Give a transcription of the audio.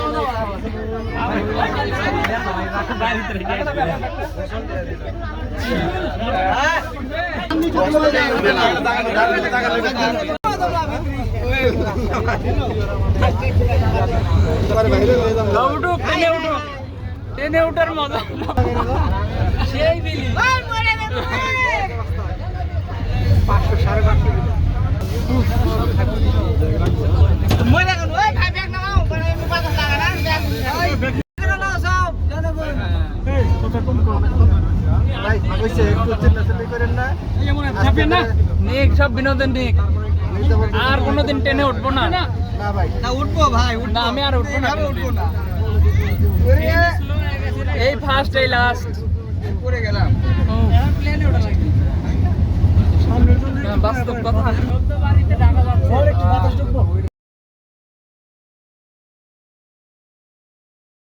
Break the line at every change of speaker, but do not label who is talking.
দেখা হবে আর উঠার মজা সেই কোনো আরে সব বিনোদন নিক। কোনোদিন ট্রেনে উঠবো না। না
উঠবো ভাই
না আমি আর উঠবো না এই ফার্স্ট এই লাস্ট
পড়ে গেলাম।
বাস্তব কথা।